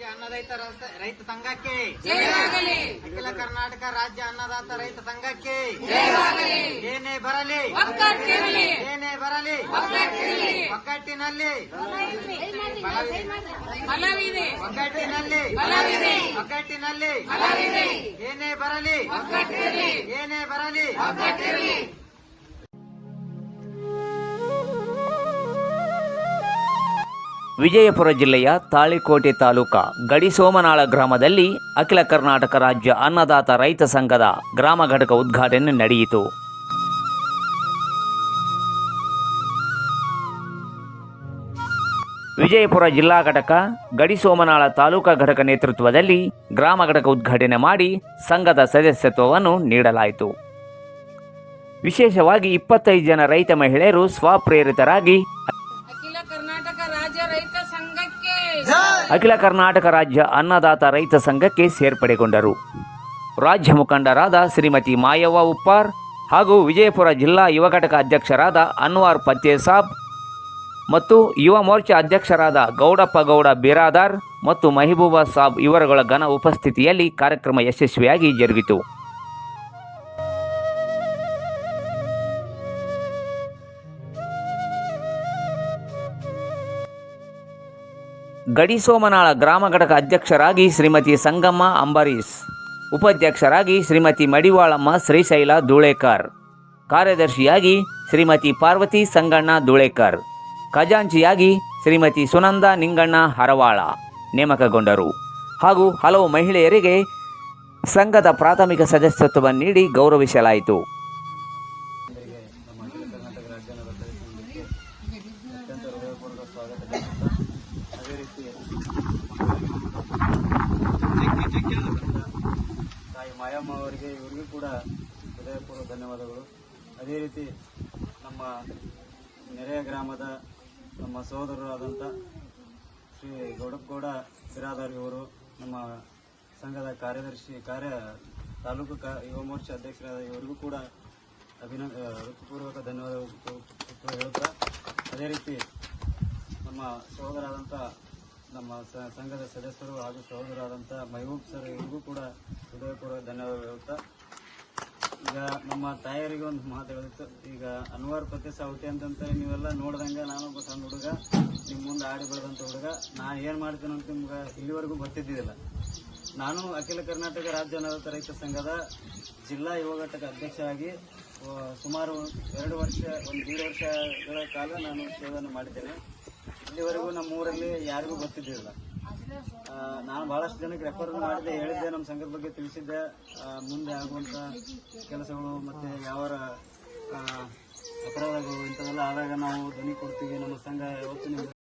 ರಾಜ್ಯ ಅನ್ನದಾತ ರೈತ- ಸಂಘಕ್ಕೆ. ಅಖಿಲ ಕರ್ನಾಟಕ ರಾಜ್ಯ ಅನ್ನದಾತ ರೈತ ಸಂಘಕ್ಕೆ. ಏನೇ ಬರಲಿ. ಏನೇ ಬರಲಿ. ಒಗ್ಗಟ್ಟಿನಲ್ಲಿ. ಒಗ್ಗಟ್ಟಿನಲ್ಲಿ. ಒಗ್ಗಟ್ಟಿನಲ್ಲಿ. ಏನೇ ಬರಲಿ. ಏನೇ ಬರಲಿ. ವಿಜಯಪುರ ಜಿಲ್ಲೆಯ ತಾಳಿಕೋಟೆ ತಾಲೂಕಾ ಗಡಿಸೋಮನಾಳ ಗ್ರಾಮದಲ್ಲಿ ಅಖಿಲ ಕರ್ನಾಟಕ ರಾಜ್ಯ ಅನ್ನದಾತ ರೈತ ಸಂಘದ ಗ್ರಾಮ ಘಟಕ ಉದ್ಘಾಟನೆ ನಡೆಯಿತು. ವಿಜಯಪುರ ಜಿಲ್ಲಾ ಘಟಕ ಗಡಿಸೋಮನಾಳ ತಾಲೂಕಾ ಘಟಕ ನೇತೃತ್ವದಲ್ಲಿ ಗ್ರಾಮ ಘಟಕ ಉದ್ಘಾಟನೆ ಮಾಡಿ ಸಂಘದ ಸದಸ್ಯತ್ವವನ್ನು ನೀಡಲಾಯಿತು. ವಿಶೇಷವಾಗಿ ಇಪ್ಪತ್ತೈದು ಜನ ರೈತ ಮಹಿಳೆಯರು ಸ್ವಪ್ರೇರಿತರಾಗಿ ಅಖಿಲ ಕರ್ನಾಟಕ ರಾಜ್ಯ ಅನ್ನದಾತ ರೈತ ಸಂಘಕ್ಕೆ ಸೇರ್ಪಡೆಗೊಂಡರು. ರಾಜ್ಯ ಮುಖಂಡರಾದ ಶ್ರೀಮತಿ ಮಾಯವ್ವ ಉಪ್ಪಾರ್ ಹಾಗೂ ವಿಜಯಪುರ ಜಿಲ್ಲಾ ಯುವ ಘಟಕ ಅಧ್ಯಕ್ಷರಾದ ಅನ್ವಾರ್ ಪತ್ತೇಸಾಬ್ ಮತ್ತು ಯುವ ಮೋರ್ಚಾ ಅಧ್ಯಕ್ಷರಾದ ಗೌಡಪ್ಪ ಗೌಡ ಬಿರಾದಾರ್ ಮತ್ತು ಮಹಿಬೂಬಾ ಸಾಬ್ ಇವರುಗಳ ಘನ ಉಪಸ್ಥಿತಿಯಲ್ಲಿ ಕಾರ್ಯಕ್ರಮ ಯಶಸ್ವಿಯಾಗಿ ಜರುಗಿತು. ಗಡಿಸೋಮನಾಳ ಗ್ರಾಮ ಘಟಕ ಅಧ್ಯಕ್ಷರಾಗಿ ಶ್ರೀಮತಿ ಸಂಗಮ್ಮ ಅಂಬರೀಸ್ ಉಪಾಧ್ಯಕ್ಷರಾಗಿ ಶ್ರೀಮತಿ ಮಡಿವಾಳಮ್ಮ ಶ್ರೀಶೈಲ ಧೂಳೇಕರ್, ಕಾರ್ಯದರ್ಶಿಯಾಗಿ ಶ್ರೀಮತಿ ಪಾರ್ವತಿ ಸಂಗಣ್ಣ ಧೂಳೇಕರ್, ಖಜಾಂಚಿಯಾಗಿ ಶ್ರೀಮತಿ ಸುನಂದ ನಿಂಗಣ್ಣ ಹರವಾಳ ನೇಮಕಗೊಂಡರು. ಹಾಗೂ ಹಲವು ಮಹಿಳೆಯರಿಗೆ ಸಂಘದ ಪ್ರಾಥಮಿಕ ಸದಸ್ಯತ್ವವನ್ನು ನೀಡಿ ಗೌರವಿಸಲಾಯಿತು ನಮ್ಮ ಅಖಿಲ ಕರ್ನಾಟಕ ರಾಜ್ಯ ಅನ್ನದಾತ ಸಂಘಕ್ಕೆ ಅತ್ಯಂತ ಹೃದಯಪೂರ್ವಕ ಸ್ವಾಗತ ಬಯಸುತ್ತಾ ಅದೇ ರೀತಿ ಮಾಯಮ್ಮ ಅವರಿಗೆ, ಇವರಿಗೂ ಕೂಡ ಹೃದಯಪೂರ್ವ ಧನ್ಯವಾದಗಳು. ಅದೇ ರೀತಿ ನಮ್ಮ ನೆರೆಯ ಗ್ರಾಮದ ನಮ್ಮ ಸಹೋದರರಾದಂಥ ಶ್ರೀ ಗೌಡಪ್ಪಗೌಡ ಬಿರಾದಾರ್ ಇವರು, ನಮ್ಮ ಸಂಘದ ಕಾರ್ಯದರ್ಶಿ, ಕಾರ್ಯ ತಾಲೂಕು ಕಾ, ಯುವ ಮೋರ್ಚಾ ಅಧ್ಯಕ್ಷರಾದ ಇವರಿಗೂ ಕೂಡ ಅಭಿನಂದ ಹೃತ್ಪೂರ್ವಕ ಧನ್ಯವಾದ ಹೇಳುತ್ತಾ, ಅದೇ ರೀತಿ ನಮ್ಮ ಸಹೋದರಾದಂಥ ನಮ್ಮ ಸಂಘದ ಸದಸ್ಯರು ಹಾಗೂ ಸಹೋದರಾದಂಥ ಮಹಬೂಬ್ ಸರ್ ಇವರಿಗೂ ಕೂಡ ಧನ್ಯವಾದ ಈಗ ನಮ್ಮ ತಾಯರಿಗೆ ಒಂದು ಮಾತು ಹೇಳಿತ್ತು ಈಗ ಅನ್ವರ್ ಪತಿ ಸಾವುಟಿ ಅಂತಂತ ನೀವೆಲ್ಲ ನೋಡ್ದಂಗೆ ನಾನೊಬ್ಬ ಸಣ್ಣ ಹುಡುಗ ನಿಮ್ಮ ಮುಂದೆ ಆಡಿ ಬೆಳೆದಂಥ ಹುಡುಗ. ನಾನು ಏನು ಮಾಡ್ತೀನಿ ಅಂತ ನಿಮ್ಗೆ ಇಲ್ಲಿವರೆಗೂ ಗೊತ್ತಿದ್ದಿದ್ದಿಲ್ಲ. ನಾನು ಅಖಿಲ ಕರ್ನಾಟಕ ರಾಜ್ಯ ಅನಾಥ ರೈತ ಸಂಘದ ಜಿಲ್ಲಾ ಯುವ ಘಟಕ ಅಧ್ಯಕ್ಷರಾಗಿ ಸುಮಾರು ಎರಡು ವರ್ಷ, ಒಂದು ಎರಡು ವರ್ಷಗಳ ಕಾಲ ನಾನು ಸೇವೆಯನ್ನು ಮಾಡಿದ್ದೇನೆ. ಇಲ್ಲಿವರೆಗೂ ನಮ್ಮ ಊರಲ್ಲಿ ಯಾರಿಗೂ ಗೊತ್ತಿದ್ದಿಲ್ಲ. ನಾನು ಬಹಳಷ್ಟು ಜನಕ್ಕೆ ರೆಫರ್ ಮಾಡಿದ್ದೆ ಹೇಳಿದ್ದೆ, ನಮ್ಮ ಸಂಘದ ಬಗ್ಗೆ ತಿಳಿಸಿದ್ದೆ. ಮುಂದೆ ಆಗುವಂತ ಕೆಲಸಗಳು ಮತ್ತೆ ಯಾವ ಅಪರಾಧಗಳು ಇಂಥವೆಲ್ಲ ಆದಾಗ ನಾವು ಧ್ವನಿ ಕೊಡ್ತೀವಿ ನಮ್ಮ ಸಂಘ ಯಾವತ್ತೂ ನಿಮ್ಗೆ